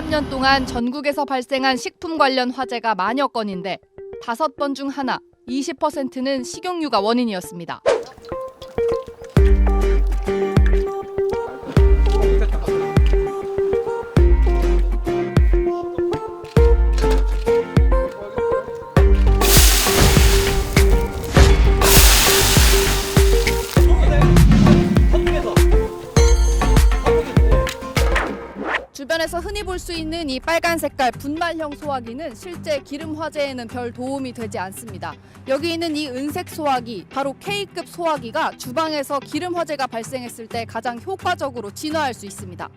30년 동안 전국에서 발생한 식품 관련 화재가 만여 건인데 다섯 번 중 하나, 20%는 식용유가 원인이었습니다. 주변에서 흔히 볼 수 있는 이 빨간 색깔 분말형 소화기는 실제 기름 화재에는 별 도움이 되지 않습니다. 여기 있는 이 은색 소화기, 바로 K급 소화기가 주방에서 기름 화재가 발생했을 때 가장 효과적으로 진화할 수 있습니다.